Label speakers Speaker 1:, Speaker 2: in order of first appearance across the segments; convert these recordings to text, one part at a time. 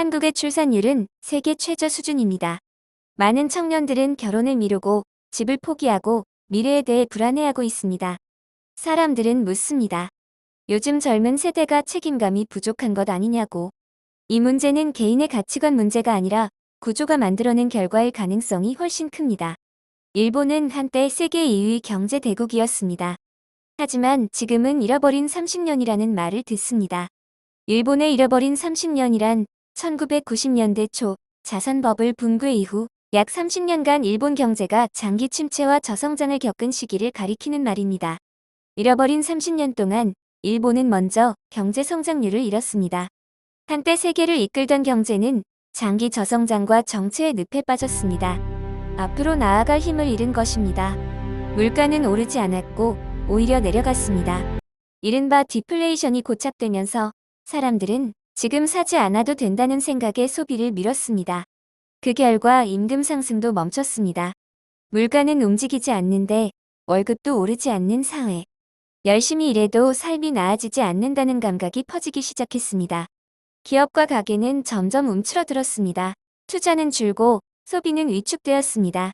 Speaker 1: 한국의 출산율은 세계 최저 수준입니다. 많은 청년들은 결혼을 미루고 집을 포기하고 미래에 대해 불안해하고 있습니다. 사람들은 묻습니다. 요즘 젊은 세대가 책임감이 부족한 것 아니냐고. 이 문제는 개인의 가치관 문제가 아니라 구조가 만들어낸 결과일 가능성이 훨씬 큽니다. 일본은 한때 세계 2위 경제 대국이었습니다. 하지만 지금은 잃어버린 30년이라는 말을 듣습니다. 일본의 잃어버린 30년이란 1990년대 초 자산버블 붕괴 이후 약 30년간 일본 경제가 장기 침체와 저성장을 겪은 시기를 가리키는 말입니다. 잃어버린 30년 동안 일본은 먼저 경제 성장률을 잃었습니다. 한때 세계를 이끌던 경제는 장기 저성장과 정체의 늪에 빠졌습니다. 앞으로 나아갈 힘을 잃은 것입니다. 물가는 오르지 않았고 오히려 내려갔습니다. 이른바 디플레이션이 고착되면서 사람들은 지금 사지 않아도 된다는 생각에 소비를 밀었습니다. 그 결과 임금 상승도 멈췄습니다. 물가는 움직이지 않는데 월급도 오르지 않는 사회. 열심히 일해도 삶이 나아지지 않는다는 감각이 퍼지기 시작했습니다. 기업과 가게는 점점 움츠러들었습니다. 투자는 줄고 소비는 위축되었습니다.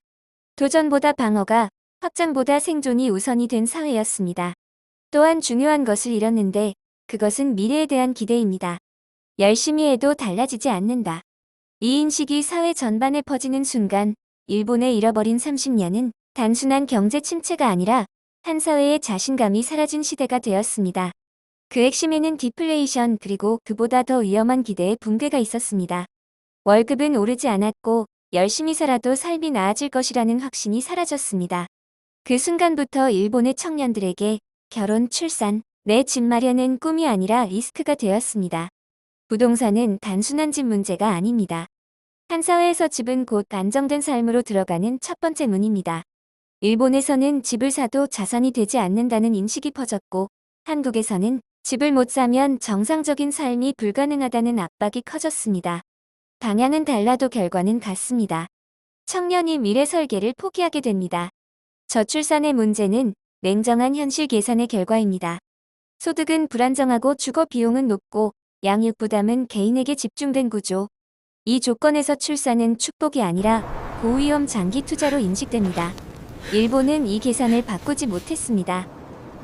Speaker 1: 도전보다 방어가 확장보다 생존이 우선이 된 사회였습니다. 또한 중요한 것을 잃었는데 그것은 미래에 대한 기대입니다. 열심히 해도 달라지지 않는다. 이 인식이 사회 전반에 퍼지는 순간 일본의 잃어버린 30년은 단순한 경제 침체가 아니라 한 사회의 자신감이 사라진 시대가 되었습니다. 그 핵심에는 디플레이션 그리고 그보다 더 위험한 기대의 붕괴가 있었습니다. 월급은 오르지 않았고 열심히 살아도 삶이 나아질 것이라는 확신이 사라졌습니다. 그 순간부터 일본의 청년들에게 결혼, 출산, 내 집 마련은 꿈이 아니라 리스크가 되었습니다. 부동산은 단순한 집 문제가 아닙니다. 한 사회에서 집은 곧 안정된 삶으로 들어가는 첫 번째 문입니다. 일본에서는 집을 사도 자산이 되지 않는다는 인식이 퍼졌고 한국에서는 집을 못 사면 정상적인 삶이 불가능하다는 압박이 커졌습니다. 방향은 달라도 결과는 같습니다. 청년이 미래 설계를 포기하게 됩니다. 저출산의 문제는 냉정한 현실 계산의 결과입니다. 소득은 불안정하고 주거 비용은 높고 양육 부담은 개인에게 집중된 구조. 이 조건에서 출산은 축복이 아니라 고위험 장기 투자로 인식됩니다. 일본은 이 계산을 바꾸지 못했습니다.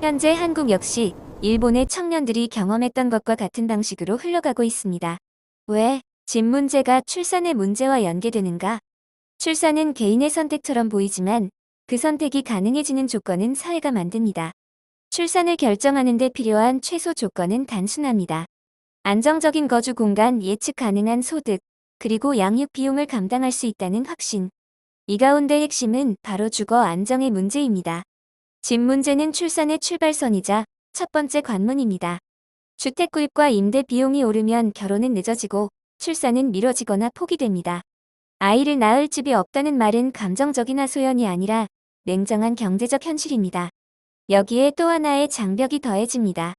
Speaker 1: 현재 한국 역시 일본의 청년들이 경험했던 것과 같은 방식으로 흘러가고 있습니다. 왜? 집 문제가 출산의 문제와 연계되는가? 출산은 개인의 선택처럼 보이지만 그 선택이 가능해지는 조건은 사회가 만듭니다. 출산을 결정하는 데 필요한 최소 조건은 단순합니다. 안정적인 거주 공간, 예측 가능한 소득, 그리고 양육 비용을 감당할 수 있다는 확신. 이 가운데 핵심은 바로 주거 안정의 문제입니다. 집 문제는 출산의 출발선이자 첫 번째 관문입니다. 주택 구입과 임대 비용이 오르면 결혼은 늦어지고 출산은 미뤄지거나 포기됩니다. 아이를 낳을 집이 없다는 말은 감정적인 하소연이 아니라 냉정한 경제적 현실입니다. 여기에 또 하나의 장벽이 더해집니다.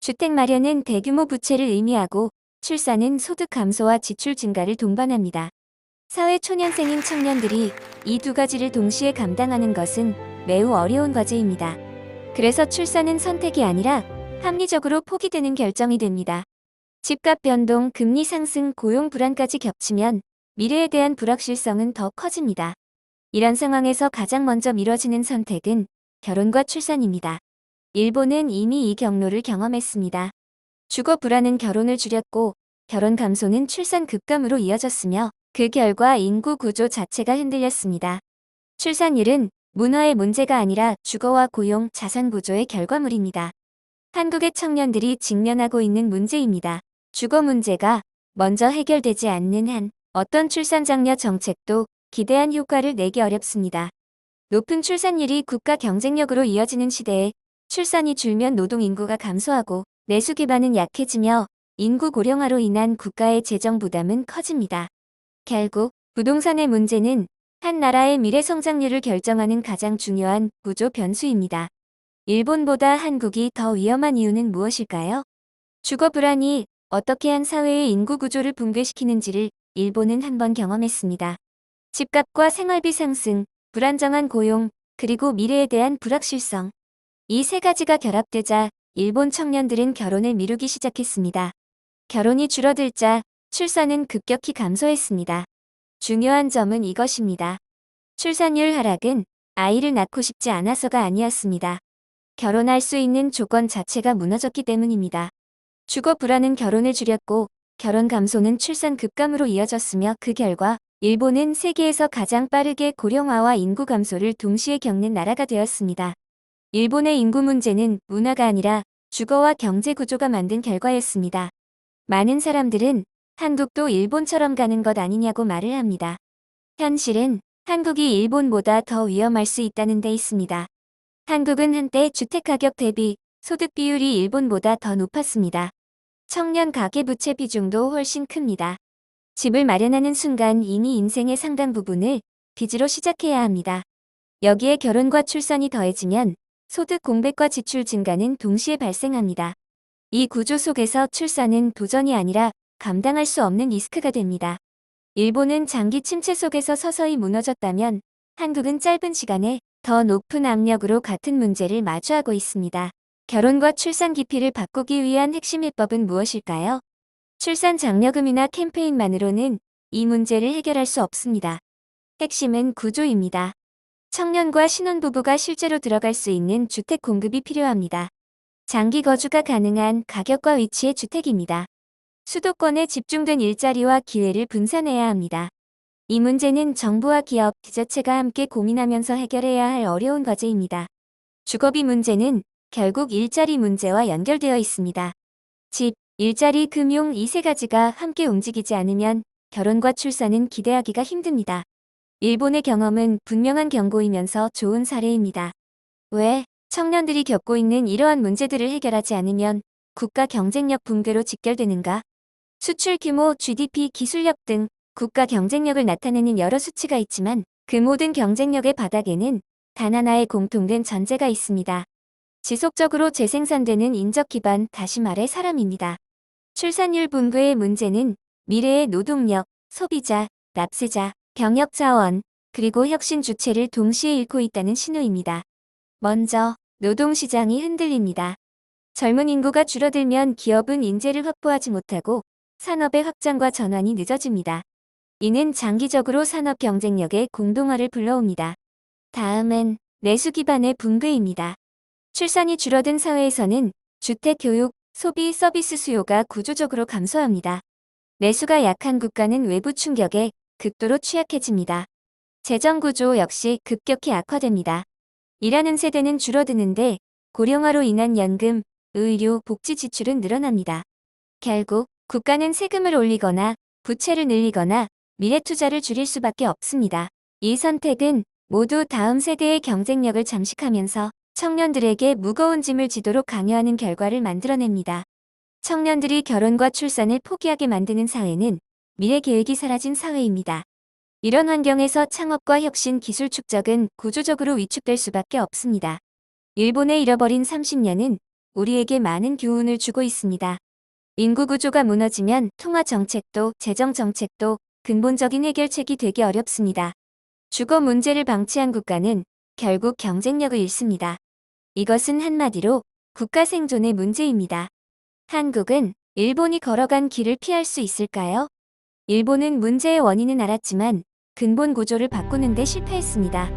Speaker 1: 주택 마련은 대규모 부채를 의미하고 출산은 소득 감소와 지출 증가를 동반합니다. 사회 초년생인 청년들이 이 두 가지를 동시에 감당하는 것은 매우 어려운 과제입니다. 그래서 출산은 선택이 아니라 합리적으로 포기되는 결정이 됩니다. 집값 변동, 금리 상승, 고용 불안까지 겹치면 미래에 대한 불확실성은 더 커집니다. 이런 상황에서 가장 먼저 미뤄지는 선택은 결혼과 출산입니다. 일본은 이미 이 경로를 경험했습니다. 주거 불안은 결혼을 줄였고 결혼 감소는 출산 급감으로 이어졌으며 그 결과 인구 구조 자체가 흔들렸습니다. 출산율은 문화의 문제가 아니라 주거와 고용, 자산 구조의 결과물입니다. 한국의 청년들이 직면하고 있는 문제입니다. 주거 문제가 먼저 해결되지 않는 한 어떤 출산 장려 정책도 기대한 효과를 내기 어렵습니다. 높은 출산율이 국가 경쟁력으로 이어지는 시대에 출산이 줄면 노동 인구가 감소하고 내수 기반은 약해지며 인구 고령화로 인한 국가의 재정 부담은 커집니다. 결국 부동산의 문제는 한 나라의 미래 성장률을 결정하는 가장 중요한 구조 변수입니다. 일본보다 한국이 더 위험한 이유는 무엇일까요? 주거 불안이 어떻게 한 사회의 인구 구조를 붕괴시키는지를 일본은 한번 경험했습니다. 집값과 생활비 상승, 불안정한 고용, 그리고 미래에 대한 불확실성. 이 세 가지가 결합되자 일본 청년들은 결혼을 미루기 시작했습니다. 결혼이 줄어들자 출산은 급격히 감소했습니다. 중요한 점은 이것입니다. 출산율 하락은 아이를 낳고 싶지 않아서가 아니었습니다. 결혼할 수 있는 조건 자체가 무너졌기 때문입니다. 주거 불안은 결혼을 줄였고 결혼 감소는 출산 급감으로 이어졌으며 그 결과 일본은 세계에서 가장 빠르게 고령화와 인구 감소를 동시에 겪는 나라가 되었습니다. 일본의 인구 문제는 문화가 아니라 주거와 경제 구조가 만든 결과였습니다. 많은 사람들은 한국도 일본처럼 가는 것 아니냐고 말을 합니다. 현실은 한국이 일본보다 더 위험할 수 있다는 데 있습니다. 한국은 한때 주택가격 대비 소득 비율이 일본보다 더 높았습니다. 청년 가계부채 비중도 훨씬 큽니다. 집을 마련하는 순간 이미 인생의 상당 부분을 빚으로 시작해야 합니다. 여기에 결혼과 출산이 더해지면 소득 공백과 지출 증가는 동시에 발생합니다. 이 구조 속에서 출산은 도전이 아니라 감당할 수 없는 리스크가 됩니다. 일본은 장기 침체 속에서 서서히 무너졌다면 한국은 짧은 시간에 더 높은 압력으로 같은 문제를 마주하고 있습니다. 결혼과 출산 기피를 바꾸기 위한 핵심 해법은 무엇일까요? 출산 장려금이나 캠페인만으로는 이 문제를 해결할 수 없습니다. 핵심은 구조입니다. 청년과 신혼부부가 실제로 들어갈 수 있는 주택 공급이 필요합니다. 장기 거주가 가능한 가격과 위치의 주택입니다. 수도권에 집중된 일자리와 기회를 분산해야 합니다. 이 문제는 정부와 기업, 지자체가 함께 고민하면서 해결해야 할 어려운 과제입니다. 주거비 문제는 결국 일자리 문제와 연결되어 있습니다. 집, 일자리, 금융 이 세 가지가 함께 움직이지 않으면 결혼과 출산은 기대하기가 힘듭니다. 일본의 경험은 분명한 경고이면서 좋은 사례입니다. 왜 청년들이 겪고 있는 이러한 문제들을 해결하지 않으면 국가 경쟁력 붕괴로 직결되는가? 수출 규모, GDP, 기술력 등 국가 경쟁력을 나타내는 여러 수치가 있지만 그 모든 경쟁력의 바닥에는 단 하나의 공통된 전제가 있습니다. 지속적으로 재생산되는 인적 기반, 다시 말해 사람입니다. 출산율 붕괴의 문제는 미래의 노동력, 소비자, 납세자, 경력 자원, 그리고 혁신 주체를 동시에 잃고 있다는 신호입니다. 먼저, 노동시장이 흔들립니다. 젊은 인구가 줄어들면 기업은 인재를 확보하지 못하고 산업의 확장과 전환이 늦어집니다. 이는 장기적으로 산업 경쟁력의 공동화를 불러옵니다. 다음은 내수 기반의 붕괴입니다. 출산이 줄어든 사회에서는 주택, 교육, 소비, 서비스 수요가 구조적으로 감소합니다. 내수가 약한 국가는 외부 충격에 극도로 취약해집니다. 재정 구조 역시 급격히 악화됩니다. 일하는 세대는 줄어드는데 고령화로 인한 연금, 의료, 복지 지출은 늘어납니다. 결국 국가는 세금을 올리거나 부채를 늘리거나 미래 투자를 줄일 수밖에 없습니다. 이 선택은 모두 다음 세대의 경쟁력을 잠식하면서 청년들에게 무거운 짐을 지도록 강요하는 결과를 만들어냅니다. 청년들이 결혼과 출산을 포기하게 만드는 사회는 미래 계획이 사라진 사회입니다. 이런 환경에서 창업과 혁신 기술 축적은 구조적으로 위축될 수밖에 없습니다. 일본의 잃어버린 30년은 우리에게 많은 교훈을 주고 있습니다. 인구 구조가 무너지면 통화 정책도 재정 정책도 근본적인 해결책이 되기 어렵습니다. 주거 문제를 방치한 국가는 결국 경쟁력을 잃습니다. 이것은 한마디로 국가 생존의 문제입니다. 한국은 일본이 걸어간 길을 피할 수 있을까요? 일본은 문제의 원인은 알았지만 근본 구조를 바꾸는 데 실패했습니다.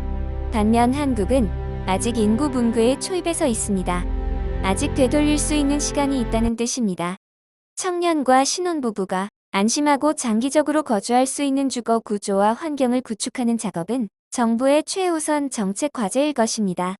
Speaker 1: 반면 한국은 아직 인구 붕괴의 초입에 서 있습니다. 아직 되돌릴 수 있는 시간이 있다는 뜻입니다. 청년과 신혼부부가 안심하고 장기적으로 거주할 수 있는 주거 구조와 환경을 구축하는 작업은 정부의 최우선 정책 과제일 것입니다.